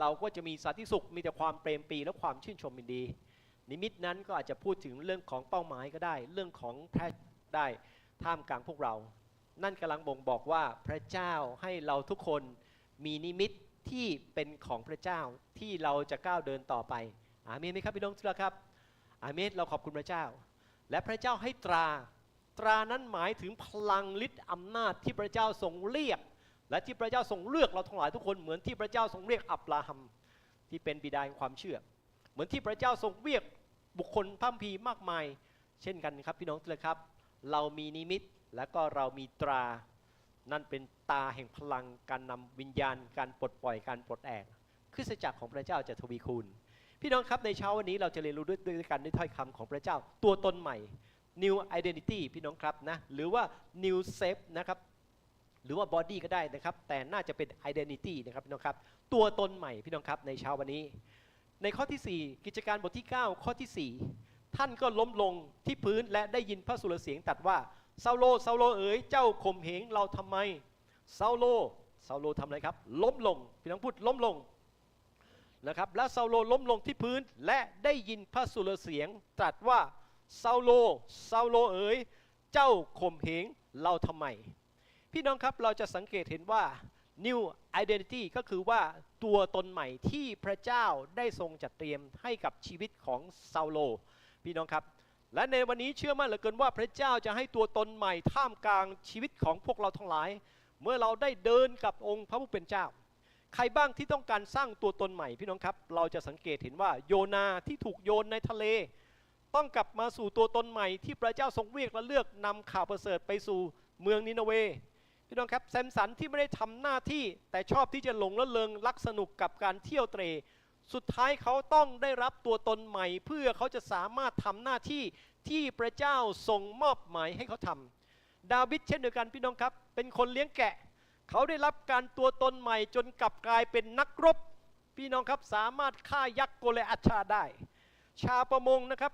เราก็จะมีสันติสุขมีแต่ความเปรมปีและความชื่นชมยินดี นิมิตนั้นก็อาจจะพูดถึงเรื่องของเป้าหมายก็ได้ เรื่องของแพทย์ได้ท่ามกลางพวกเรา นั่นกำลังบ่งบอกว่าพระเจ้าให้เราทุกคนมีนิมิตที่เป็นของพระเจ้าที่เราจะก้าวเดินต่อไป อาเมนไหมครับพี่น้องทุกท่านครับ อาเมนเราขอบคุณพระเจ้า และพระเจ้าให้ตรา ตรานั้นหมายถึงพลังฤทธิ์อำนาจที่พระเจ้าทรงเรียก และที่พระเจ้าทรงเลือกเราทั้งหลายทุกคนเหมือนที่พระเจ้าทรงเรียกอับราฮัมที่เป็นบิดาแห่งความเชื่อ เหมือนที่พระเจ้าทรงเรียกบุคคลพร่ำพรีมากมาย เช่นกันครับพี่น้องทุกท่านครับ เรามีนิมิตและก็เรามีตรา นั่นเป็นตาแห่งพลังการนำวิญญาณ การปลดปล่อยการปลดแอกคริสตจักรของพระเจ้าจะทวีคูณ พี่น้องครับในเช้าวันนี้เราจะเรียนรู้ด้วยด้วยกันด้วยถ้อยคำของพระเจ้า ตัวตนใหม่ new identity พี่น้องครับนะหรือว่า new self นะครับ หรือว่า body ก็ได้นะครับ แต่น่าจะเป็น identity นะครับพี่น้องครับ ตัวตนใหม่พี่น้องครับในเช้าวันนี้ ในข้อที่ 4 กิจการบทที่ 9 ข้อที่ 4 ท่านก็ล้มลงที่พื้นและได้ยินพระสุรเสียงตรัดว่าซาโลซาโลเอ๋ยเจ้าข่มเหงเราทำไมซาโลซาโลทำอะไรครับ ล้มลงพี่น้องพูดล้มลงนะครับและซาโลล้มลงที่พื้นและได้ยินพระสุรเสียงตรัสว่าซาโลซาโลเอ๋ยเจ้าข่มเหงเราทำไม พี่น้องครับเราจะสังเกตเห็นว่า new identity ก็คือว่าตัวตนใหม่ที่พระเจ้าได้ทรงจัดเตรียมให้กับชีวิตของซาโล พี่น้องครับ และในวันนี้เชื่อมั่นเหลือเกินว่าพระเจ้าจะให้ตัวตนใหม่ท่ามกลางชีวิตของพวกเราทั้งหลาย เมื่อเราได้เดินกับองค์พระผู้เป็นเจ้า ใครบ้างที่ต้องการสร้างตัวตนใหม่พี่น้องครับ เราจะสังเกตเห็นว่าโยนาที่ถูกโยนในทะเล ต้องกลับมาสู่ตัวตนใหม่ที่พระเจ้าทรงเรียกและเลือกนำข่าวประเสริฐไปสู่เมืองนินเว พี่น้องครับแซมสันที่ไม่ได้ทำหน้าที่แต่ชอบที่จะหลงละเลงรักสนุกกับการเที่ยวเตร สุดท้ายเขาต้องได้รับตัวตนใหม่ เพื่อเขาจะสามารถทำหน้าที่ที่พระเจ้าทรงมอบหมายให้เขาทำดาวิดเช่นเดียวกันพี่น้องครับ เป็นคนเลี้ยงแกะ เขาได้รับการตัวตนใหม่ จนกลับกลายเป็นนักรบ พี่น้องครับสามารถฆ่ายักษ์โกเลอัชชาได้ ชาวประมงนะครับ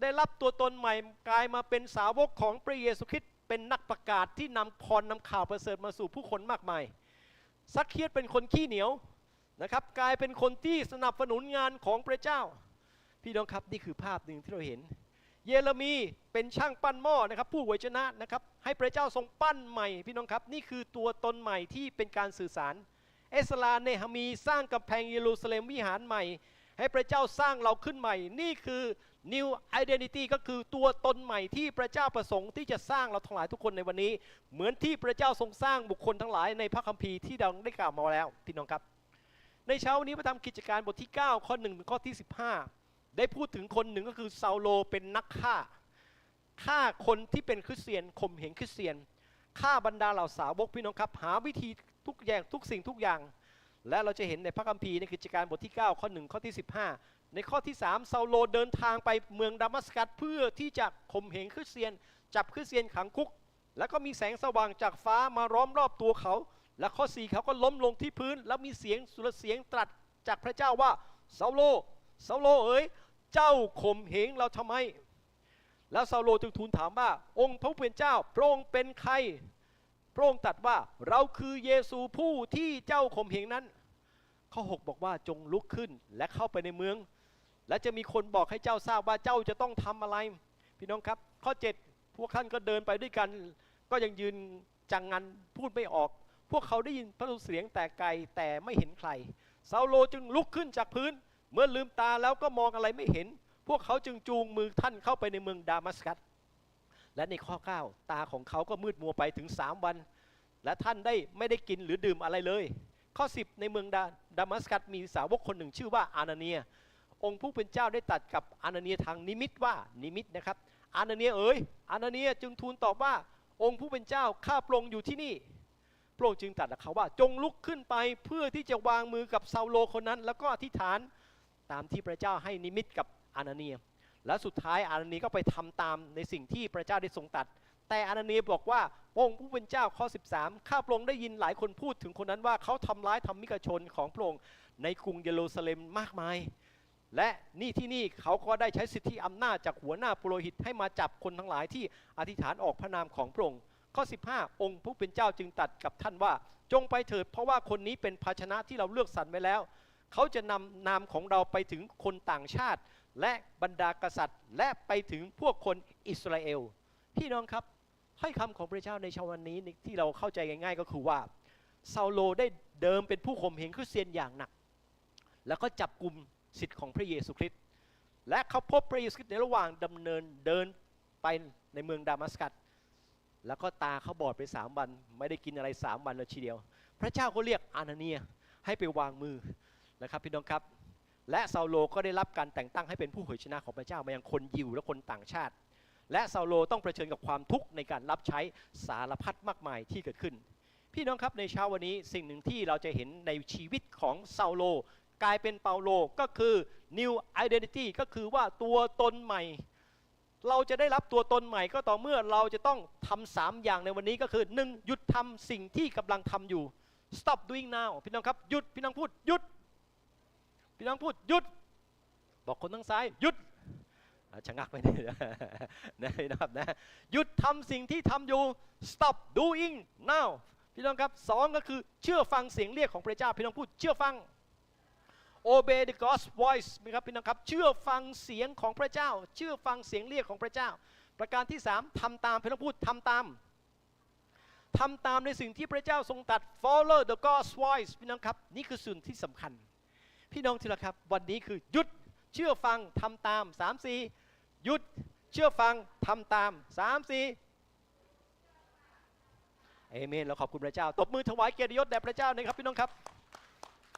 ได้รับตัวตนใหม่กลายมาเป็นสาวกของพระเยซูคริสต เป็นนักประกาศที่นำพรนำข่าวประเสริฐมาสู่ผู้คนมากมาย ซักเคียดเป็นคนขี้เหนียวนะครับ กลายเป็นคนที่สนับสนุนงานของพระเจ้า พี่น้องครับนี่คือภาพหนึ่งที่เราเห็น เยเรมีเป็นช่างปั้นหม้อนะครับ ผู้ไวยชนะนะครับ ให้พระเจ้าทรงปั้นใหม่ พี่น้องครับนี่คือตัวตนใหม่ที่เป็นการสื่อสาร เอสลาเนหามีสร้างกำแพงเยรูซาเล็มวิหารใหม่ ให้พระเจ้าสร้างเราขึ้นใหม่ นี่คือ new identity ก็คือตัวตนใหม่ที่พระเจ้าประสงค์ที่จะสร้างเราทั้งหลายทุกคนในวันนี้ เหมือนที่พระเจ้าทรงสร้างบุคคลทั้งหลายในพระคัมภีร์ที่เราได้กล่าวมาแล้วพี่น้องครับ ในเช้าวันนี้พระธรรมกิจการบทที่ 9 ข้อ1ถึงข้อที่ 15 ได้พูดถึงคนหนึ่งก็คือซาโลเป็นนักฆ่าฆ่าคนที่เป็นคริสเตียนข่มเหงคริสเตียนฆ่าบรรดาเหล่าสาวกพี่น้องครับ หาวิธีทุกอย่างทุกสิ่งทุกอย่าง และเราจะเห็นในพระคัมภีร์ในกิจการบทที่ 9 ข้อ 1 ข้อที่ 15 ในข้อที่3ซาโลเดินทางไปเมืองดามัสกัสเพื่อที่จะข่มเหงคริสเตียน จับคริสเตียนขังคุก แล้วก็มีแสงสว่างจากฟ้ามาล้อมรอบตัวเขา และข้อ4เขาก็ล้มลงที่พื้น แล้วมีเสียงสุรเสียงตรัสจากพระเจ้าว่าซาโลซาโลเอ๋ยเจ้าข่มเหงเราทำไม แล้วซาโลจึงทูลถามว่า องค์พระผู้เป็นเจ้า พระองค์เป็นใคร พระองค์ตรัสว่าเราคือเยซูผู้ที่เจ้าข่มเหงนั้น ข้อ 6 บอกว่าจงลุกขึ้นและเข้าไปในเมือง และจะมีคนบอกให้เจ้าทราบว่าเจ้าจะต้องทำอะไร พี่น้องครับ ข้อ 7 พวกท่านก็เดินไปด้วยกัน ก็ยังยืนจังงันพูดไม่ออก พวกเขาได้ยินพระเสียงแต่ไกลแต่ไม่เห็นใครซาโลจึงลุกขึ้นจากพื้น เมื่อลืมตาแล้วก็มองอะไรไม่เห็น พวกเขาจึงจูงมือท่านเข้าไปในเมืองดามัสกัสและในข้อ 9 ตาของเขาก็มืดมัวไปถึง 3 วัน และท่านได้ไม่ได้กินหรือดื่มอะไรเลย ข้อ 10 ในเมืองดาดามัสกัสมีสาวกคนหนึ่งชื่อว่าอานาเนีย องค์ผู้เป็นเจ้าได้ตัดกับอานาเนียทางนิมิตว่านิมิตนะครับ อานาเนียเอ๋ยอานาเนียจึงทูลตอบว่าองค์ผู้เป็นเจ้าข้าพระองค์อยู่ที่นี่พระองค์จึงตรัสกับเขาว่าจงลุกขึ้นไปเพื่อที่จะวางมือกับซาโลคนนั้น แล้วก็อธิษฐานตามที่พระเจ้าให้นิมิตกับอานาเนีย และสุดท้ายอานาเนียก็ไปทำตามในสิ่งที่พระเจ้าได้ทรงตรัสแต่อานาเนียบอกว่าองค์ผู้เป็นเจ้าข้อ 13 ข้าพระองค์ได้ยินหลายคนพูดถึงคนนั้นว่าเขาทำร้ายธรรมิกชนของพระองค์ในกรุงเยรูซาเล็มมากมาย และนี่ที่นี่เขาก็ได้ใช้สิทธิอำนาจจากหัวหน้าปุโรหิตให้มาจับคนทั้งหลายที่อธิษฐานออกพระนามของพระองค์ข้อ 15 องค์ผู้เป็นเจ้าจึงตัดกับท่านว่า จงไปเถิดเพราะว่าคนนี้เป็นภาชนะที่เราเลือกสรรไว้แล้ว เขาจะนำนามของเราไปถึงคนต่างชาติ และบรรดากษัตริย์ และไปถึงพวกคนอิสราเอลพี่น้องครับให้คำของพระเจ้าในเช้าวันนี้ที่เราเข้าใจง่ายๆก็คือว่าซาโลได้เดิมเป็นผู้ข่มเหงคริสเตียนอย่างหนัก แล้วก็จับกลุ่ม สิทธิ์ของพระเยซูคริสต์และเขาพบพระเยซูคริสต์ในระหว่างดำเนินเดินไปในเมืองดามัสกัสแล้วก็ตาเขาบอดไปสามวัน ไม่ได้กินอะไรสามวันเลยทีเดียว พระเจ้าก็เรียกอานาเนียให้ไปวางมือนะครับพี่น้องครับ และซาโลก็ได้รับการแต่งตั้งให้เป็นผู้เผยชนะของพระเจ้ามายังคนยิวและคนต่างชาติ และซาโลต้องเผชิญกับความทุกข์ในการรับใช้สารพัดมากมายที่เกิดขึ้น พี่น้องครับในเช้าวันนี้สิ่งหนึ่งที่เราจะเห็นในชีวิตของซาโล กลายเป็นเปาโลก็คือ new identity ก็คือว่าตัวตนใหม่ เราจะได้รับตัวตนใหม่ก็ต่อเมื่อเราจะต้องทำสามอย่างในวันนี้ก็คือหนึ่งหยุดทำสิ่งที่กำลังทำอยู่ stop doing now พี่น้องครับหยุดพี่น้องพูดหยุด พี่น้องพูดหยุด บอกคนทั้งซ้ายหยุดชะงักไปนี่นะพี่น้องครับนะหยุดทำสิ่งที่ทำอยู่ stop doing now พี่น้องครับสองก็คือเชื่อฟังเสียงเรียกของพระเจ้า พี่น้องพูดเชื่อฟัง obey the God's voice นะครับพี่น้องครับ เชื่อฟังเสียงของพระเจ้า เชื่อฟังเสียงเรียกของพระเจ้า ประการที่สามทำตามพี่น้องพูดทำตามทำตามในสิ่งที่พระเจ้าทรงตัด follow the God's voice พี่น้องครับ นี่คือส่วนที่สำคัญ พี่น้องที่รักครับ วันนี้คือหยุดเชื่อฟังทำตามสามสี่หยุดเชื่อฟังทำตามสามสี่เอเมนเราขอบคุณพระเจ้า ตบมือถวายเกียรติยศแด่พระเจ้านะครับพี่น้องครับ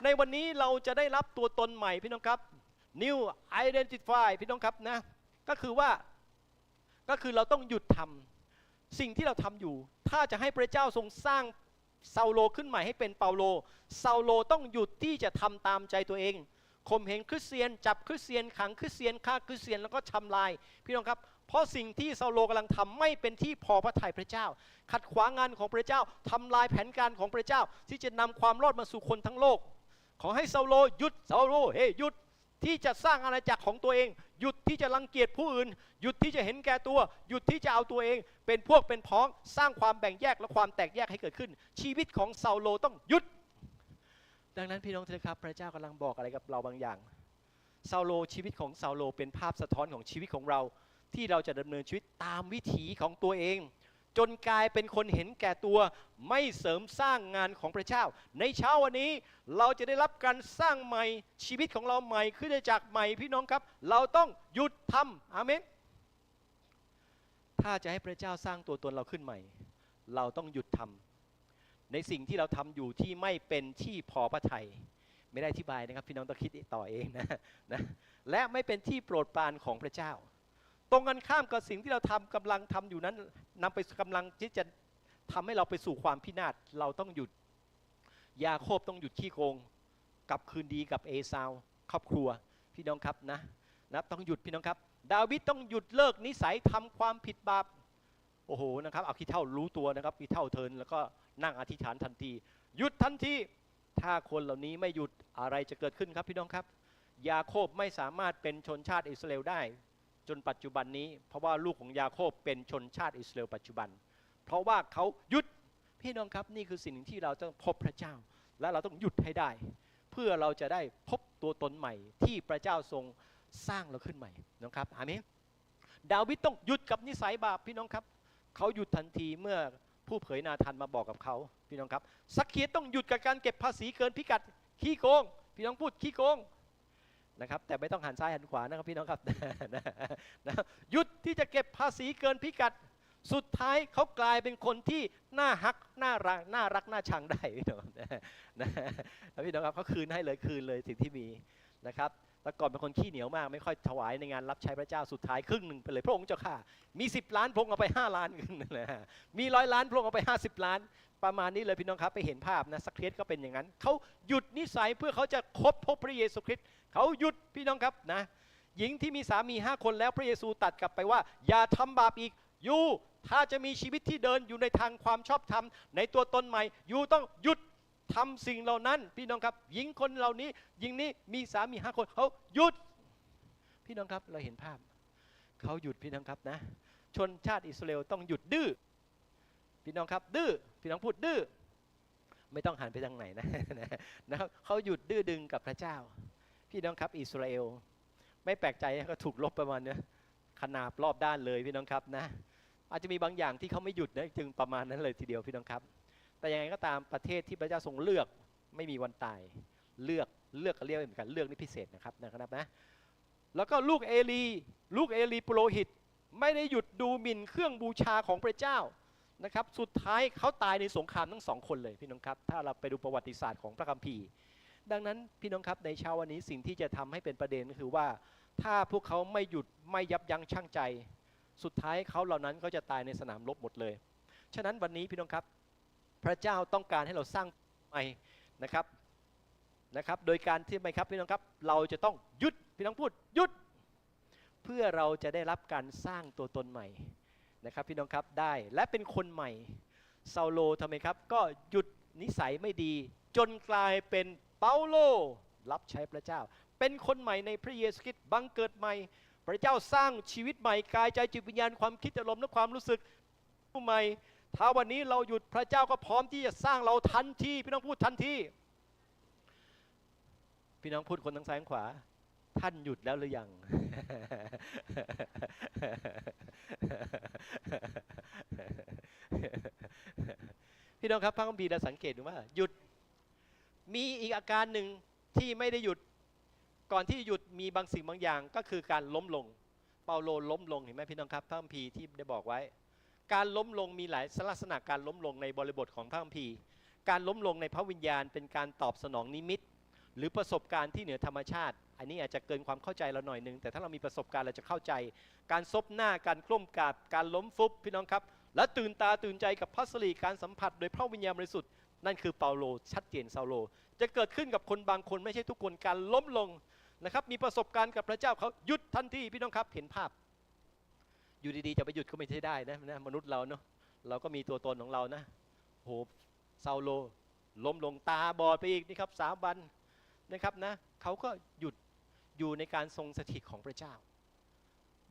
ในวันนี้เราจะได้รับตัวตนใหม่พี่น้องครับ new identify พี่น้องครับนะก็คือว่าก็คือเราต้องหยุดทำสิ่งที่เราทำอยู่ ถ้าจะให้พระเจ้าทรงสร้างซาโลขึ้นใหม่ให้เป็นเปาโลซาโลต้องหยุดที่จะทำตามใจตัวเองข่มเหงคริสเตียน จับคริสเตียนขังคริสเตียนฆ่าคริสเตียนแล้วก็ทำลาย พี่น้องครับ เพราะสิ่งที่ซาโลกำลังทำไม่เป็นที่พอพระทัยพระเจ้า ขัดขวางงานของพระเจ้าทำลายแผนการของพระเจ้า ที่จะนำความรอดมาสู่คนทั้งโลก ขอให้ซาโลหยุดซาโลเฮหยุดที่จะสร้างอาณาจักรของตัวเอง หยุดที่จะรังเกียจผู้อื่น หยุดที่จะเห็นแก่ตัว หยุดที่จะเอาตัวเอง เป็นพวกเป็นพ้องสร้างความแบ่งแยกและความแตกแยกให้เกิดขึ้น ชีวิตของซาโลต้องหยุด ดังนั้นพี่น้องเถอะครับ พระเจ้ากำลังบอกอะไรกับเราบางอย่างซาโลชีวิตของซาโลเป็นภาพสะท้อนของชีวิตของเรา ที่เราจะดำเนินชีวิตตามวิถีของตัวเอง จนกลายเป็นคนเห็นแก่ตัว ไม่เสริมสร้างงานของพระเจ้า ในเช้าวันนี้เราจะได้รับการสร้างใหม่ชีวิตของเราใหม่ขึ้นจากใหม่พี่น้องครับ เราต้องหยุดทำอาเมนถ้าจะให้พระเจ้าสร้างตัวตนเราขึ้นใหม่ เราต้องหยุดทำในสิ่งที่เราทำอยู่ที่ไม่เป็นที่พอพระทัยไม่ได้อธิบายนะครับ พี่น้องต้องคิดต่อเองนะนะและไม่เป็นที่โปรดปรานของพระเจ้า ตรงกันข้ามกับสิ่งที่เราทำกำลังทำอยู่นั้นนำไปกำลังที่จะทำให้เราไปสู่ความพินาศเราต้องหยุด ยาโคบต้องหยุดขี้โกงกลับคืนดีกับเอซาวครอบครัวพี่น้องครับนะนะต้องหยุดพี่น้องครับ ดาวิดต้องหยุดเลิกนิสัยทำความผิดบาปโอ้โหนะครับเอาขี้เท่ารู้ตัวนะครับขี้เท่าเทินแล้วก็นั่งอธิษฐานทันที หยุดทันทีถ้าคนเหล่านี้ไม่หยุดอะไรจะเกิดขึ้นครับพี่น้องครับ ยาโคบไม่สามารถเป็นชนชาติอิสราเอลได้ จนปัจจุบันนี้ เพราะว่าลูกของยาโคบเป็นชนชาติอิสราเอลปัจจุบัน เพราะว่าเขาหยุดพี่น้องครับนี่คือสิ่งหนึ่งที่เราต้องพบพระเจ้า และเราต้องหยุดให้ได้ เพื่อเราจะได้พบตัวตนใหม่ ที่พระเจ้าทรงสร้างเราขึ้นใหม่นะครับอาเมนดาวิดต้องหยุดกับนิสัยบาปพี่น้องครับเขาหยุดทันทีเมื่อผู้เผยนาทันมาบอกกับเขาพี่น้องครับสักเคียต้องหยุดกับการเก็บภาษีเกินพิกัดขี้โกง พี่น้องพูดขี้โกง นะครับแต่ไม่ต้องหันซ้ายหันขวานะครับพี่น้องครับนะหยุดที่จะเก็บภาษีเกินพิกัด สุดท้ายเขากลายเป็นคนที่น่าฮักน่ารักน่ารักน่าชังได้พี่น้องนะพี่น้องครับเขาคืนให้เลยคืนเลยสิ่งที่มีนะครับแต่ก่อนเป็นคนขี้เหนียวมาก ไม่ค่อยถวายในงานรับใช้พระเจ้าสุดท้ายครึ่งหนึ่งไปเลยพระองค์เจ้าข้ามี 10 ล้านพงเอาไป 5 ล้านกันนะมีร้อยล้านพระองเอาไป 50 ล้าน ประมาณนี้เลยพี่น้องครับไปเห็นภาพนะสักเคสก็เป็นอย่างนั้นเขาหยุดนิสัยเพื่อเขาจะคบพบพระเยซูคริสต์ เขาหยุดพี่น้องครับนะหญิงที่มีสามีห้าคนแล้วพระเยซูตัดกลับไปว่า อย่าทำบาปอีกยูถ้าจะมีชีวิตที่เดินอยู่ในทางความชอบธรรม ในตัวตนใหม่ยูต้องหยุดทำสิ่งเหล่านั้น พี่น้องครับ หญิงคนเหล่านี้ หญิงนี้มีสามีห้าคนเขาหยุด พี่น้องครับเราเห็นภาพเขาหยุดพี่น้องครับนะ ชนชาติอิสราเอลต้องหยุดดื้อพี่น้องครับ ดื้อพี่น้องพูดดื้อไม่ต้องหันไปทางไหนนะนะครับเขาหยุดดื้อดึงกับพระเจ้า พี่น้องครับ อิสราเอล ไม่แปลกใจก็ถูกลบประมาณเนี้ยขนาบรอบด้านเลยพี่น้องครับนะ อาจจะมีบางอย่างที่เขาไม่หยุดนะจึงประมาณนั้นเลยทีเดียวพี่น้องครับ แต่ยังไงก็ตามประเทศที่พระเจ้าทรงเลือกไม่มีวันตาย เลือกเลือกเรียกเหมือนกันเลือกนี่พิเศษนะครับนะครับนะ แล้วก็ลูกเอลี ลูกเอลีปุโรหิต ไม่ได้หยุดดูหมิ่นเครื่องบูชาของพระเจ้านะครับ สุดท้ายเขาตายในสงครามทั้งสองคนเลยพี่น้องครับ ถ้าเราไปดูประวัติศาสตร์ของพระคัมภีร์ ดังนั้นพี่น้องครับในเช้าวันนี้สิ่งที่จะทำให้เป็นประเด็นก็คือว่า ถ้าพวกเขาไม่หยุดไม่ยับยั้งชั่งใจ สุดท้ายเขาเหล่านั้นก็จะตายในสนามรบหมดเลย ฉะนั้นวันนี้พี่น้องครับ พระเจ้าต้องการให้เราสร้างใหม่นะครับนะครับ โดยการที่ไหมครับพี่น้องครับ เราจะต้องหยุดพี่น้องพูดหยุด เพื่อเราจะได้รับการสร้างตัวตนใหม่นะครับพี่น้องครับได้และเป็นคนใหม่เซาโลทำไมครับ ก็หยุดนิสัยไม่ดี จนกลายเป็นาโลรับใช้พระเจ้า เป็นคนใหม่ในพระเยซูคริสต์บังเกิดใหม่ พระเจ้าสร้างชีวิตใหม่กายใจจิตวิญญาณความคิดอารมณ์และความรู้สึกผู้ใหม่ ถ้าวันนี้เราหยุดพระเจ้าก็พร้อมที่จะสร้างเราทันทีพี่น้องพูดทันทีพี่น้องพูดคนทางซ้ายขวา ท่านหยุดแล้วหรือยัง พี่น้องครับพระคัมภีร์เราสังเกตดูว่าหยุด มีอีกอาการหนึ่งที่ไม่ได้หยุดก่อนที่หยุดมีบางสิ่งบางอย่างก็คือการล้มลง เปาโลล้มลงเห็นไหมพี่น้องครับพระคัมภีร์ที่ได้บอกไว้ การล้มลงมีหลายลักษณะการล้มลงในบริบทของพระคัมภีร์ การล้มลงในพระวิญญาณ เป็นการตอบสนองนิมิต หรือประสบการณ์ที่เหนือธรรมชาติ อันนี้อาจจะเกินความเข้าใจเราหน่อยนึงแต่ถ้าเรามีประสบการณ์เราจะเข้าใจ การซบหน้าการกล้มกาบการล้มฟุบพี่น้องครับ และตื่นตาตื่นใจกับพัสรีการสัมผัส โดยพระวิญญาณบริสุทธิ์ นั่นคือเปาโลชัดเจนเซาโล จะเกิดขึ้นกับคนบางคนไม่ใช่ทุกคนการล้มลงนะครับ มีประสบการณ์กับพระเจ้าเขาหยุดทันทีพี่น้องครับเห็นภาพ อยู่ดีๆจะไปหยุดก็ไม่ใช่ได้นะนะมนุษย์เราเนาะเราก็มีตัวตนของเรานะโหเซาโล ล้มลงตาบอดไปอีกนี่ครับสามวันนะครับนะเขาก็หยุดอยู่ในการทรงสถิตของพระเจ้า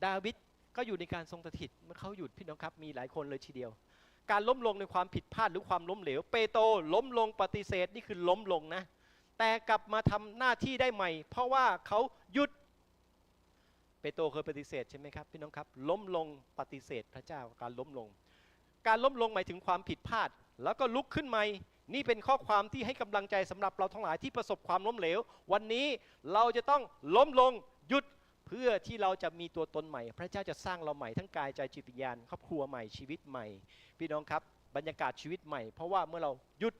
ดาวิดก็อยู่ในการทรงสถิตเมื่อเขาหยุดพี่น้องครับมีหลายคนเลยทีเดียว การล้มลงในความผิดพลาดหรือความล้มเหลว เปโตรล้มลงปฏิเสธนี่คือล้มลงนะ แต่กลับมาทำหน้าที่ได้ใหม่ เพราะว่าเขาหยุด เปโตรเคยปฏิเสธใช่ไหมครับพี่น้องครับ ล้มลงปฏิเสธพระเจ้าการล้มลง การล้มลงหมายถึงความผิดพลาด แล้วก็ลุกขึ้นใหม่นี่เป็นข้อความที่ให้กำลังใจสำหรับเราทั้งหลายที่ประสบความล้มเหลว วันนี้เราจะต้องล้มลงหยุด เพื่อที่เราจะมีตัวตนใหม่ พระเจ้าจะสร้างเราใหม่ทั้งกายใจจิตวิญญาณครอบครัวใหม่ชีวิตใหม่ พี่น้องครับบรรยากาศชีวิตใหม่ เพราะว่าเมื่อเราหยุด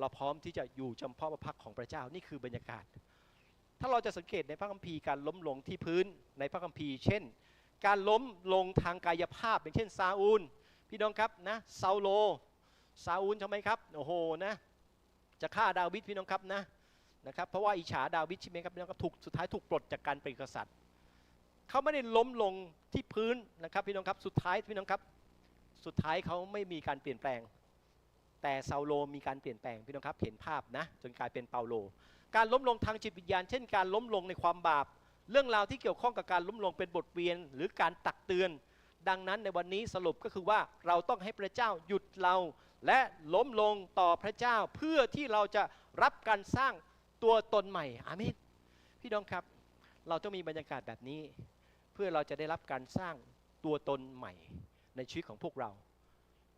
เราพร้อมที่จะอยู่จำเพาะพระพักของพระเจ้านี่คือบรรยากาศ ถ้าเราจะสังเกตในพระคัมภีร์การล้มลงที่พื้นในพระคัมภีร์ เช่น การล้มลงทางกายภาพอย่างเช่นซาอูล พี่น้องครับนะซาโลซาอูลทำไมครับโอ้โหนะจะฆ่าดาวิดพี่น้องครับนะนะครับเพราะว่าอิจฉาดาวิดใช่ไหมครับพี่น้องครับถูกสุดท้ายถูกปลดจากการเป็นกษัตริย์ เขาไม่ได้ล้มลงที่พื้นนะครับพี่น้องครับ สุดท้ายพี่น้องครับ สุดท้ายเขาไม่มีการเปลี่ยนแปลง แต่ซาโลมีการเปลี่ยนแปลงพี่น้องครับ เห็นภาพนะ จนกลายเป็นเปาโล การล้มลงทางจิตวิญญาณ เช่น การล้มลงในความบาป เรื่องราวที่เกี่ยวข้องกับการล้มลงเป็นบทเรียน หรือการตักเตือน ดังนั้นในวันนี้สรุปก็คือว่าเราต้องให้พระเจ้าหยุดเรา และล้มลงต่อพระเจ้าเพื่อที่เราจะรับการสร้างตัวตนใหม่อาเมนพี่น้องครับ เราต้องมีบรรยากาศแบบนี้ พื่อเราจะได้รับการสร้างตัวตนใหม่ในชีวิตของพวกเรา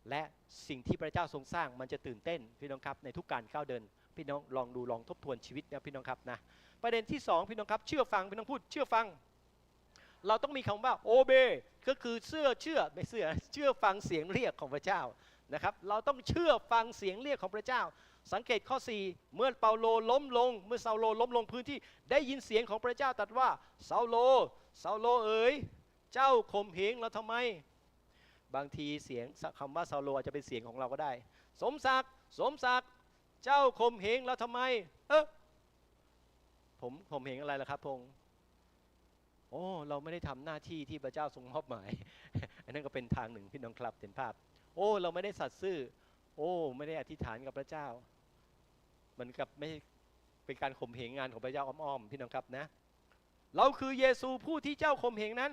และสิ่งที่พระเจ้าทรงสร้างมันจะตื่นเต้นพี่น้องครับในทุกการก้าวเดิน พี่น้องลองดูลองทบทวนชีวิตนะพี่น้องครับนะประเด็นที่สองพี่น้องครับเชื่อฟังพี่น้องพูดเชื่อฟัง เราต้องมีคำว่าโอเบก็คือเชื่อเชื่อไม่เชื่อเชื่อฟังเสียงเรียกของพระเจ้านะครับเราต้องเชื่อฟังเสียงเรียกของพระเจ้า สังเกตข้อ 4 เมื่อเปาโลล้มลง เมื่อซาโลล้มลงพื้นที่ได้ยินเสียงของพระเจ้าตรัสว่าซาโล ซาโลเอ๋ยเจ้าข่มเหงเราทำไม บางทีเสียงคำว่าซาโลอาจจะเป็นเสียงของเราก็ได้ สมศักดิ์สมศักดิ์เจ้าข่มเหงเราทำไม เออผมข่มเหงอะไรล่ะครับพงษ์โอ้เราไม่ได้ทำหน้าที่ที่พระเจ้าทรงมอบหมาย อันนั้นก็เป็นทางหนึ่งพี่น้องครับเห็นภาพ โอ้เราไม่ได้สัตย์ซื่อ โอ้ไม่ได้อธิษฐานกับพระเจ้า มันกับไม่เป็นการข่มเหงงานของพระเจ้าอ้อมๆพี่น้องครับนะ เราคือเยซูผู้ที่เจ้าข่มเหงนั้น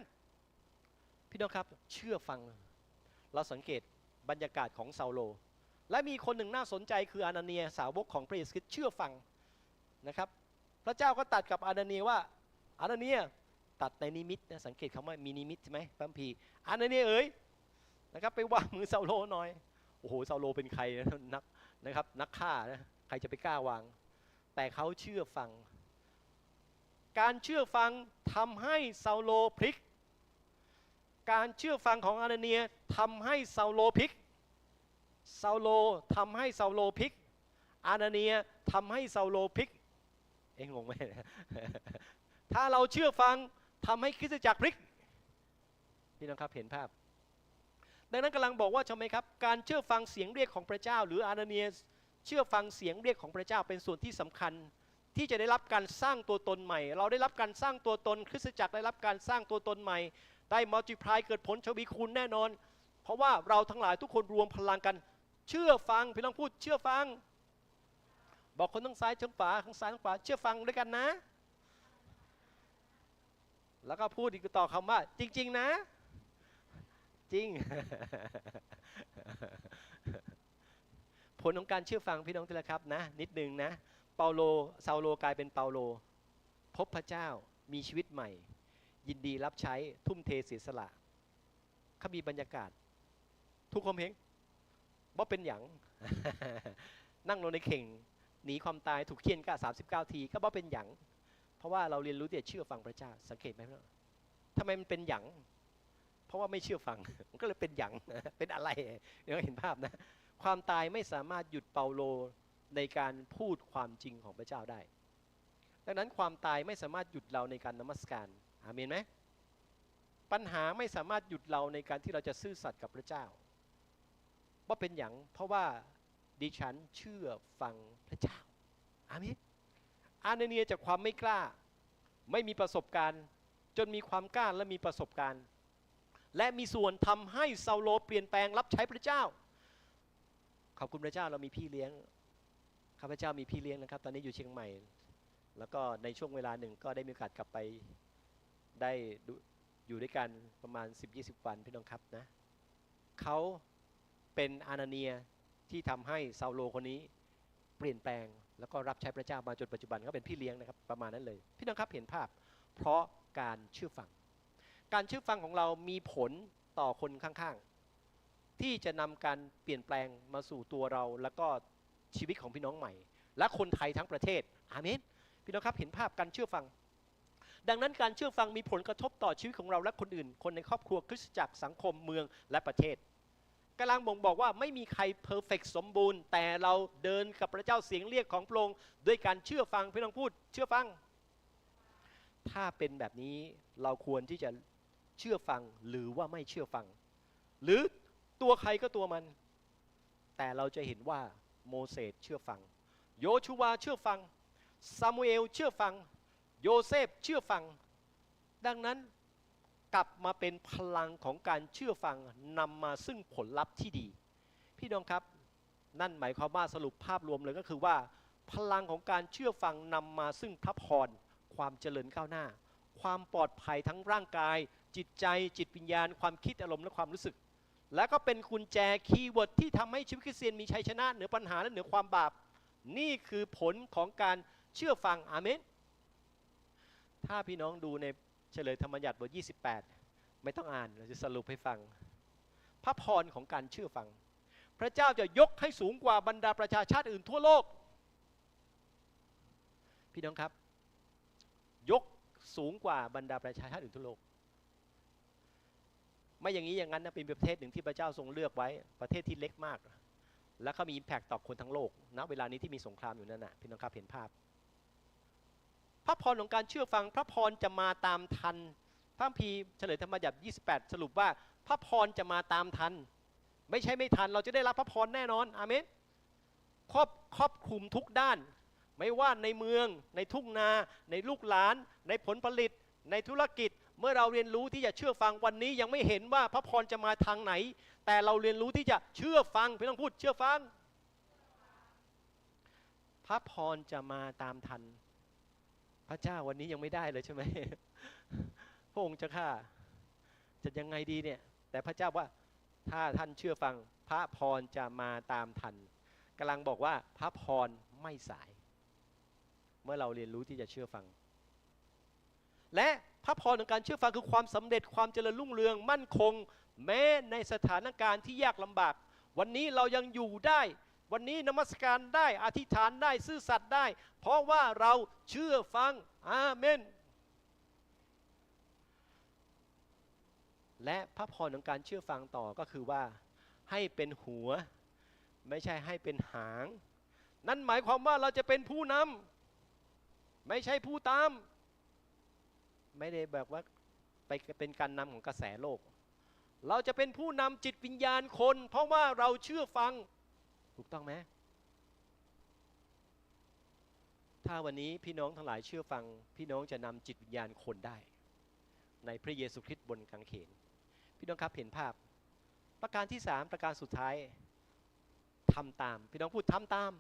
พี่น้องครับ เชื่อฟัง เราสังเกตบรรยากาศของซาโล และมีคนหนึ่งน่าสนใจคืออานาเนียสาวกของพระเยซูคริสต์เชื่อฟังนะครับ พระเจ้าก็ตัดกับอานาเนียว่าอานาเนียตัดในนิมิตนะสังเกตคำว่ามีนิมิตใช่ไหมพระคัมภีร์อานาเนียเอ๋ยนะครับไปวางมือเซาโลหน่อยโอ้โหเซาโลเป็นใครนะนักนะครับนักฆ่านะใครจะไปกล้าวาง แต่เขาเชื่อฟัง การเชื่อฟังทำให้เซาโลพลิก การเชื่อฟังของอานาเนียทำให้เซาโลพลิก เซาโลทำให้เซาโลพลิก อานาเนียทำให้เซาโลพลิก เอ็งงงไหมถ้าเราเชื่อฟังทำให้คริสตจักรพลิก พี่น้องครับเห็นภาพ ดังนั้นกำลังบอกว่าใช่ไหมครับ การเชื่อฟังเสียงเรียกของพระเจ้า หรืออานาเนียเชื่อฟังเสียงเรียกของพระเจ้าเป็นส่วนที่สำคัญ ที่จะได้รับการสร้างตัวตนใหม่ เราได้รับการสร้างตัวตน คริสตจักรได้รับการสร้างตัวตนใหม่ ได้มัลติพลายเกิดผลชวีคูณแน่นอน เพราะว่าเราทั้งหลายทุกคนรวมพลังกัน เชื่อฟังพี่น้องพูดเชื่อฟัง บอกคนทั้งซ้ายทั้งขวาทั้งซ้ายทั้งขวาเชื่อฟังด้วยกันนะ แล้วก็พูดอีกต่อคำว่า จริง ๆ นะ จริง ผลของการเชื่อฟังพี่น้องที่ละครับนะ นิดนึงนะ เปาโลซาโลกลายเป็นเปาโล พบพระเจ้ามีชีวิตใหม่ ยินดีรับใช้ทุ่มเทเสียสละเขามีบรรยากาศ ทุกคนเห็นว่าเป็นอย่างนั่งลงในเข่งหนีความตายถูกเคี่ยนก้าสามสิบเก้าที ก็ว่าเป็นอย่างเพราะว่าเราเรียนรู้ที่จะเชื่อฟังพระเจ้า สังเกตไหมพี่น้องทำไมมันเป็นอย่างเพราะว่าไม่เชื่อฟังมันก็เลยเป็นอย่างเป็นอะไรเดี๋ยวเห็นภาพนะ ความตายไม่สามารถหยุดเปาโล ในการพูดความจริงของพระเจ้าได้ ดังนั้นความตายไม่สามารถหยุดเราในการนมัสการ อาเมนไหม ปัญหาไม่สามารถหยุดเราในการที่เราจะซื่อสัตย์กับพระเจ้า ว่าเป็นอย่างเพราะว่าดิฉันเชื่อฟังพระเจ้า อาเมน อานาเนียจากความไม่กล้า ไม่มีประสบการณ์ จนมีความกล้าและมีประสบการณ์ และมีส่วนทำให้เซาโลเปลี่ยนแปลงรับใช้พระเจ้า ขอบคุณพระเจ้าเรามีพี่เลี้ยง ข้าพเจ้ามีพี่เลี้ยงนะครับ ตอนนี้อยู่เชียงใหม่ แล้วก็ในช่วงเวลาหนึ่งก็ได้มีโอกาสกลับไปได้อยู่ด้วยกันประมาณ 10-20 วันพี่น้องครับนะเขาเป็นอานาเนียที่ทำให้ซาโลคนนี้เปลี่ยนแปลง แล้วก็รับใช้พระเจ้ามาจนปัจจุบันก็เป็นพี่เลี้ยงนะครับประมาณนั้นเลย พี่น้องครับเห็นภาพ เพราะการเชื่อฟัง การเชื่อฟังของเรามีผลต่อคนข้างๆ ที่จะนำการเปลี่ยนแปลงมาสู่ตัวเรา แล้วก็ ชีวิตของพี่น้องใหม่ และคนไทยทั้งประเทศ อาเมน พี่น้องครับเห็นภาพการเชื่อฟัง ดังนั้นการเชื่อฟังมีผลกระทบต่อชีวิตของเราและคนอื่น คนในครอบครัวคริสตจักรสังคมเมืองและประเทศกำลังบ่งบอกว่าไม่มีใครเพอร์เฟกสมบูรณ์ แต่เราเดินกับพระเจ้าเสียงเรียกของพระองค์ด้วยการเชื่อฟังพี่น้องพูด เชื่อฟัง ถ้าเป็นแบบนี้เราควรที่จะเชื่อฟังหรือว่าไม่เชื่อฟัง หรือตัวใครก็ตัวมัน แต่เราจะเห็นว่า โมเสสเชื่อฟัง โยชูวาเชื่อฟังซามูเอลเชื่อฟัง โยเซฟเชื่อฟัง ดังนั้นกลับมาเป็นพลังของการเชื่อฟังนำมาซึ่งผลลัพธ์ที่ดี พี่น้องครับนั่นหมายความว่าสรุปภาพรวมเลยก็คือว่า พลังของการเชื่อฟังนำมาซึ่งพระพรความเจริญก้าวหน้า ความปลอดภัยทั้งร่างกาย จิตใจจิตวิญญาณ ความคิดอารมณ์และความรู้สึก และก็เป็นกุญแจคีย์เวิร์ดที่ทำให้ชีวิตคริสเตียนมีชัยชนะเหนือปัญหาและเหนือความบาป นี่คือผลของการเชื่อฟังอาเมน ถ้าพี่น้องดูในเฉลยธรรมยัติบท 28 ไม่ต้องอ่านเราจะสรุปให้ฟัง พระพรของการเชื่อฟัง พระเจ้าจะยกให้สูงกว่าบรรดาประชาชาติอื่นทั่วโลก พี่น้องครับ ยกสูงกว่าบรรดาประชาชาติอื่นทั่วโลก ไม่อย่างนี้อย่างนั้นนะเป็นประเทศหนึ่งที่พระเจ้าทรงเลือกไว้ประเทศที่เล็กมาก และเขามีอิมแพคต่อคนทั้งโลกณนะเวลานี้ที่มีสงครามอยู่นั่นนะพี่น้องครับเห็นภาพ พระพรของการเชื่อฟังพระพรจะมาตามทันพระคัมภีเฉลยธรรมยัติ28สรุปว่า พระพรจะมาตามทัน ไม่ใช่ไม่ทันเราจะได้รับพระพรแน่นอนอาเมนครอบครอบคลุมทุกด้าน ไม่ว่าในเมือง ในทุ่งนา ในลูกหลาน ในผลผลิต ในธุรกิจ เมื่อเราเรียนรู้ที่จะเชื่อฟังวันนี้ยังไม่เห็นว่าพระพรจะมาทางไหน แต่เราเรียนรู้ที่จะเชื่อฟังพี่ต้องพูดเชื่อฟัง พระพรจะมาตามทัน พระเจ้าวันนี้ยังไม่ได้เลยใช่ไหมพระองค์จะข้าจะยังไงดีเนี่ย แต่พระเจ้าว่าถ้าท่านเชื่อฟัง พระพรจะมาตามทันกำลังบอกว่าพระพรไม่สาย เมื่อเราเรียนรู้ที่จะเชื่อฟัง และพระพรของการเชื่อฟังคือความสำเร็จความเจริญรุ่งเรืองมั่นคง แม้ในสถานการณ์ที่ยากลำบาก วันนี้เรายังอยู่ได้ วันนี้นมัสการได้อธิษฐานได้ซื่อสัตย์ได้ เพราะว่าเราเชื่อฟังอาเมนและพระพรของการเชื่อฟังต่อก็คือว่า ให้เป็นหัว ไม่ใช่ให้เป็นหาง นั่นหมายความว่าเราจะเป็นผู้นำไม่ใช่ผู้ตาม ไม่ได้แบบว่าไปเป็นการนำของกระแสโลก เราจะเป็นผู้นำจิตวิญญาณคน เพราะว่าเราเชื่อฟังถูกต้องไหมถ้าวันนี้พี่น้องทั้งหลายเชื่อฟัง พี่น้องจะนำจิตวิญญาณคนได้ ในพระเยซูคริสต์บนกางเขน พี่น้องครับเห็นภาพ ประการที่สามประการสุดท้ายทำตาม พี่น้องพูดทำตาม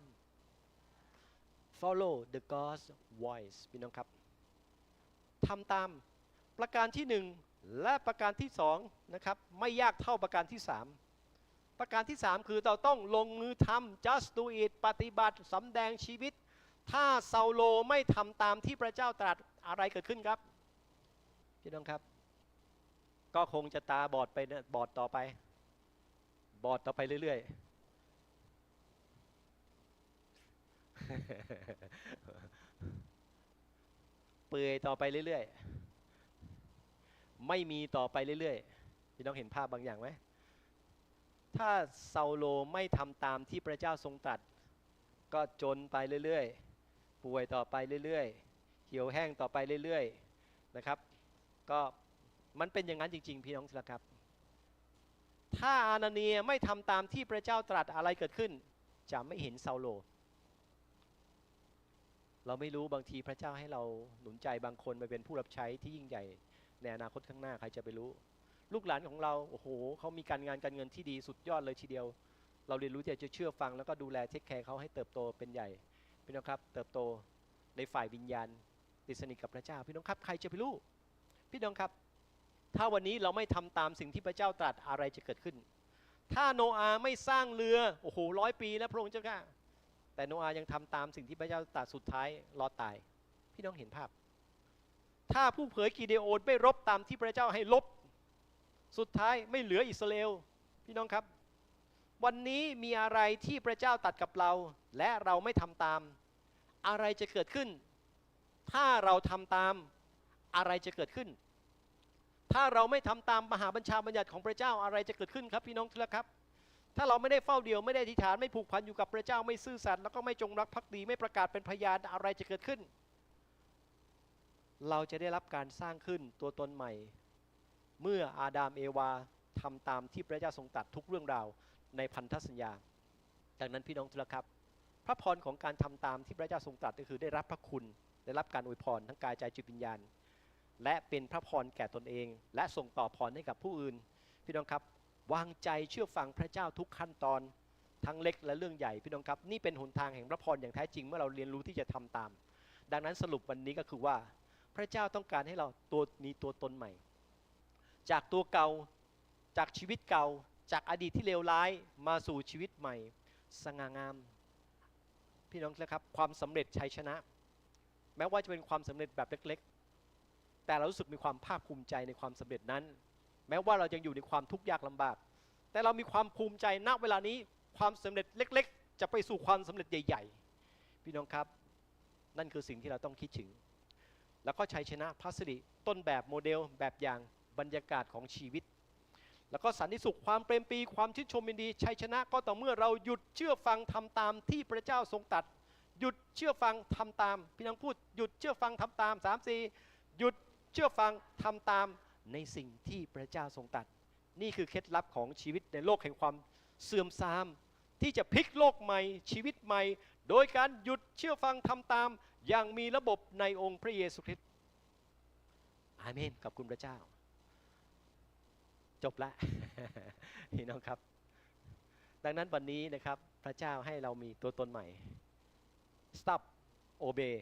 follow the God's voice พี่น้องครับ ทำตามประการที่หนึ่งและประการที่สองนะครับไม่ยากเท่าประการที่สามประการที่สามคือเราต้องลงมือทำ just do it ปฏิบัติสำแดงชีวิต ถ้าเซาโลไม่ทำตามที่พระเจ้าตรัสอะไรเกิดขึ้นครับพี่น้องครับ ก็คงจะตาบอดไปนะบอดต่อไป บอดต่อไปเรื่อยๆ เปื่อยต่อไปเรื่อยๆ ไม่มีต่อไปเรื่อยๆ พี่น้องเห็นภาพบางอย่างไหม ถ้าเซาโลไม่ทำตามที่พระเจ้าทรงตรัส ก็จนไปเรื่อยๆ ป่วยต่อไปเรื่อยๆ เหี่ยวแห้งต่อไปเรื่อยๆ นะครับ ก็มันเป็นอย่างนั้นจริง ๆ พี่น้องที่รักครับ ถ้าอานาเนียไม่ทำตามที่พระเจ้าตรัสอะไรเกิดขึ้น จะไม่เห็นเซาโล เราไม่รู้บางทีพระเจ้าให้เราหนุนใจบางคนไปเป็นผู้รับใช้ที่ยิ่งใหญ่ในอนาคตข้างหน้าใครจะไปรู้ ลูกหลานของเราโอ้โหเขามีการงานการเงินที่ดีสุดยอดเลยทีเดียว เราเรียนรู้ที่จะเชื่อฟังแล้วก็ดูแลเทคแคร์เขาให้เติบโตเป็นใหญ่พี่น้องครับ เติบโตในฝ่ายวิญญาณติดสนิทกับพระเจ้า พี่น้องครับใครจะไปรู้ พี่น้องครับ ถ้าวันนี้เราไม่ทำตามสิ่งที่พระเจ้าตรัสอะไรจะเกิดขึ้น ถ้าโนอาห์ไม่สร้างเรือโอ้โหร้อยปีแล้วพระองค์เจ้าข้า แต่โนอาห์ยังทำตามสิ่งที่พระเจ้าตรัสสุดท้ายรอตาย พี่น้องเห็นภาพ ถ้าผู้เผยกีเดโอนไม่รบตามที่พระเจ้าให้รบสุดท้ายไม่เหลืออิสราเอลพี่น้องครับ วันนี้มีอะไรที่พระเจ้าตัดกับเรา และเราไม่ทำตาม อะไรจะเกิดขึ้น ถ้าเราทำตามอะไรจะเกิดขึ้น ถ้าเราไม่ทำตามมหาบัญชาบัญญัติของพระเจ้าอะไรจะเกิดขึ้นครับ พี่น้องทุกท่านครับ ถ้าเราไม่ได้เฝ้าเดียวไม่ได้อธิษฐานไม่ผูกพันอยู่กับพระเจ้าไม่ซื่อสัตย์แล้วก็ไม่จงรักภักดีไม่ประกาศเป็นพยานอะไรจะเกิดขึ้น เราจะได้รับการสร้างขึ้นตัวตนใหม่ เมื่ออาดามเอวาทำตามที่พระเจ้าทรงตรัสทุกเรื่องราวในพันธสัญญา ดังนั้นพี่น้องทุกครับ พระพรของการทำตามที่พระเจ้าทรงตรัสก็คือได้รับพระคุณ ได้รับการอวยพรทั้งกายใจจิตวิญญาณ และเป็นพระพรแก่ตนเอง และส่งต่อพรให้กับผู้อื่น พี่น้องครับ วางใจเชื่อฟังพระเจ้าทุกขั้นตอนทั้งเล็กและเรื่องใหญ่พี่น้องครับ นี่เป็นหนทางแห่งพระพรอย่างแท้จริงเมื่อเราเรียนรู้ที่จะทำตาม ดังนั้นสรุปวันนี้ก็คือว่า พระเจ้าต้องการให้เราตัวมีตัวตนใหม่ จากตัวเก่าจากชีวิตเก่า จากอดีตที่เลวร้ายมาสู่ชีวิตใหม่ สง่างาม พี่น้องนะครับความสำเร็จชัยชนะ แม้ว่าจะเป็นความสำเร็จแบบเล็ก ๆ แต่เรารู้สึกมีความภาคภูมิใจในความสำเร็จนั้น แม้ว่าเรายังอยู่ในความทุกข์ยากลำบาก แต่เรามีความภูมิใจณเวลานี้ความสำเร็จเล็ก ๆ จะไปสู่ความสำเร็จใหญ่ ๆ พี่น้องครับ นั่นคือสิ่งที่เราต้องคิดถึง แล้วก็ชัยชนะพัสดิต้นแบบโมเดลแบบอย่างบรรยากาศของชีวิต แล้วก็สันติสุขความเปรมปีความชื่นชมยินดีชัยชนะก็ต่อเมื่อเราหยุดเชื่อฟังทำตามที่พระเจ้าทรงตัด หยุดเชื่อฟังทำตาม พี่น้องพูดหยุดเชื่อฟังทำตามสามสี่หยุดเชื่อฟังทำตาม ในสิ่งที่พระเจ้าทรงตัด นี่คือเคล็ดลับของชีวิตในโลกแห่งความเสื่อมทราม ที่จะพลิกโลกใหม่ชีวิตใหม่ โดยการหยุดเชื่อฟังทำตาม อย่างมีระบบในองค์พระเยซูคริสต์อาเมนกับคุณพระเจ้า จบละพี่น้องครับ ดังนั้นวันนี้นะครับพระเจ้าให้เรามีตัวตนใหม่ stop obey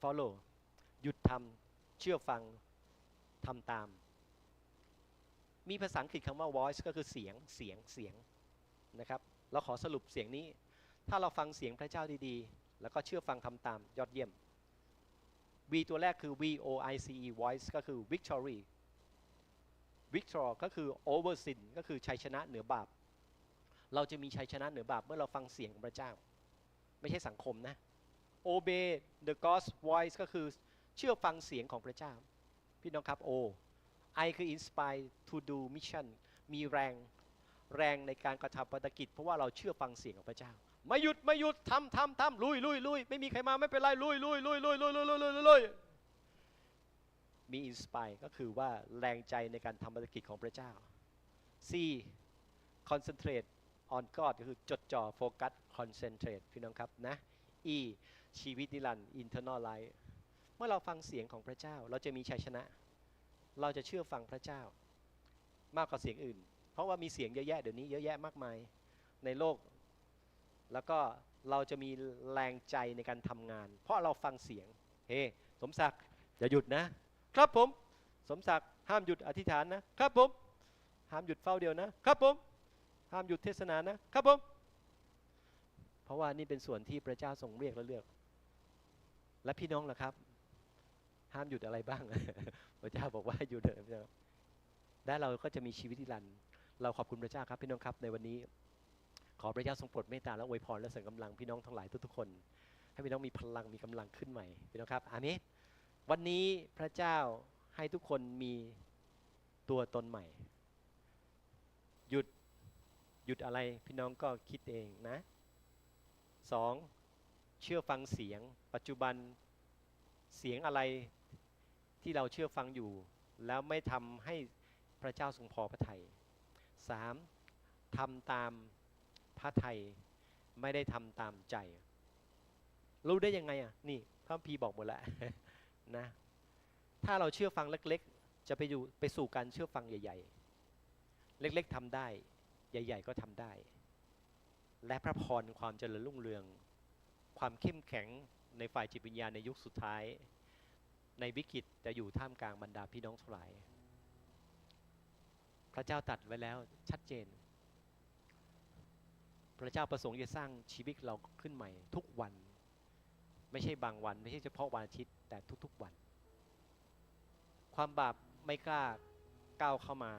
follow หยุดทำเชื่อฟัง ทำตาม มีภาษาอังกฤษคำว่า voice ก็คือเสียงเสียงเสียงนะครับเราขอสรุปเสียงนี้ ถ้าเราฟังเสียงพระเจ้าดีๆ แล้วก็เชื่อฟังทำตามยอดเยี่ยม V ตัวแรกคือ V O I C E voice ก็คือ victory victor ก็คือ over sin ก็คือชัยชนะเหนือบาป เราจะมีชัยชนะเหนือบาปเมื่อเราฟังเสียงของพระเจ้า ไม่ใช่สังคมนะ obey the God's voice ก็คือเชื่อฟังเสียงของพระเจ้า พี่น้องครับ O I คือ inspire to do mission มีแรงแรงในการกระทำภารกิจ เพราะว่าเราเชื่อฟังเสียงของพระเจ้าไม่หยุดไม่หยุดทำทำทำลุยลุยลุยไม่มีใครมาไม่เป็นไรลุยลุยลุยลุยลุยลุยลุยลุยลุยมี inspire ก็คือว่าแรงใจในการทำภารกิจของพระเจ้า C concentrate on God ก็คือจดจ่อโฟกัส concentrate พี่น้องครับนะ E ชีวิตนิรันดร์ internal life มื่อเราฟังเสียงของพระเจ้า เราจะมีชัยชนะ เราจะเชื่อฟังพระเจ้า มากกว่าเสียงอื่น เพราะว่ามีเสียงเยอะแยะเดี๋ยวนี้เยอะแยะมากมายในโลก แล้วก็เราจะมีแรงใจในการทำงาน เพราะเราฟังเสียง เฮ้สมศักดิ์อย่าหยุดนะ ครับผม สมศักดิ์ห้ามหยุดอธิษฐานนะ ครับผม ห้ามหยุดเฝ้าเดียวนะ ครับผม ห้ามหยุดเทศนานะ ครับผม เพราะว่านี่เป็นส่วนที่พระเจ้าทรงเรียกและเลือก และพี่น้องล่ะครับ ห้ามหยุดอะไรบ้างพระเจ้าบอกว่าหยุดเถอะพี่น้องและเราก็จะมีชีวิตนิรัน เราขอบคุณพระเจ้าครับพี่น้องครับในวันนี้ ขอพระเจ้าทรงโปรดเมตตาและอวยพรและเสริมกำลังพี่น้องทั้งหลายทุกๆคน ให้พี่น้องมีพลังมีกำลังขึ้นใหม่พี่น้องครับอาเมนวันนี้พระเจ้าให้ทุกคนมีตัวตนใหม่ หยุดหยุดอะไรพี่น้องก็คิดเองนะสองเชื่อฟังเสียง ปัจจุบันเสียงอะไร ที่เราเชื่อฟังอยู่ แล้วไม่ทำให้พระเจ้าทรงพอพระทัยสามทำตามพระทัยไม่ได้ทำตามใจ รู้ได้ยังไงอะนี่พระพีบอกหมดแล้วนะถ้าเราเชื่อฟังเล็ก ๆ จะไปอยู่ไปสู่การเชื่อฟังใหญ่ ๆ เล็กๆทำได้ ใหญ่ ๆ ก็ทำได้ และพระพรความเจริญรุ่งเรือง ความเข้มแข็งในฝ่ายจิตวิญญาณในยุคสุดท้าย ในวิกฤตจะอยู่ท่ามกลางบรรดาพี่น้องทั้งหลาย พระเจ้าตัดไว้แล้วชัดเจน พระเจ้าประสงค์จะสร้างชีวิตเราขึ้นใหม่ ทุกวัน ไม่ใช่บางวัน ไม่ใช่เฉพาะวันอาทิตย์แต่ทุกๆวัน ความบาปไม่กล้าก้าวเข้ามา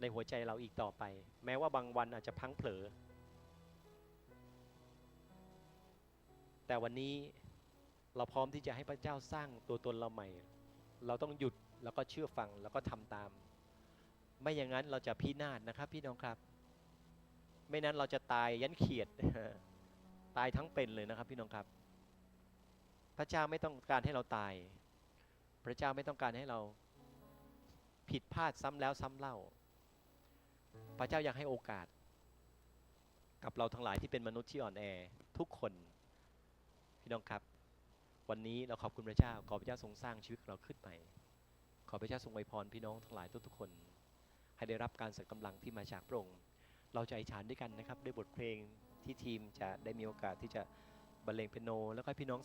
ในหัวใจเราอีกต่อไป แม้ว่าบางวันอาจจะพังเผลอ แต่วันนี้ เราพร้อมที่จะให้พระเจ้าสร้างตัวตนเราใหม่ เราต้องหยุดแล้วก็เชื่อฟังแล้วก็ทำตาม ไม่อย่างนั้นเราจะพินาศนะครับ พี่น้องครับ ไม่นั้นเราจะตายยันเขียด ตายทั้งเป็นเลยนะครับ พี่น้องครับ พระเจ้าไม่ต้องการให้เราตาย พระเจ้าไม่ต้องการให้เราผิดพลาดซ้ำแล้วซ้ำเล่า พระเจ้าอยากให้โอกาส กับเราทั้งหลายที่เป็นมนุษย์ที่อ่อนแอทุกคน พี่น้องครับ วันนี้เราขอบคุณพระเจ้า ขอพระเจ้าทรงสร้างชีวิตเราขึ้นใหม่ ขอพระเจ้าทรงไวยพรพี่น้องทั้งหลายทุกๆคน ให้ได้รับการเสริมกำลังที่มาจากพระองค์ เราจะอธิษฐานด้วยกันนะครับด้วยบทเพลงที่ทีมจะได้มีโอกาสที่จะบรรเลงเปียโน แล้วก็พี่น้อง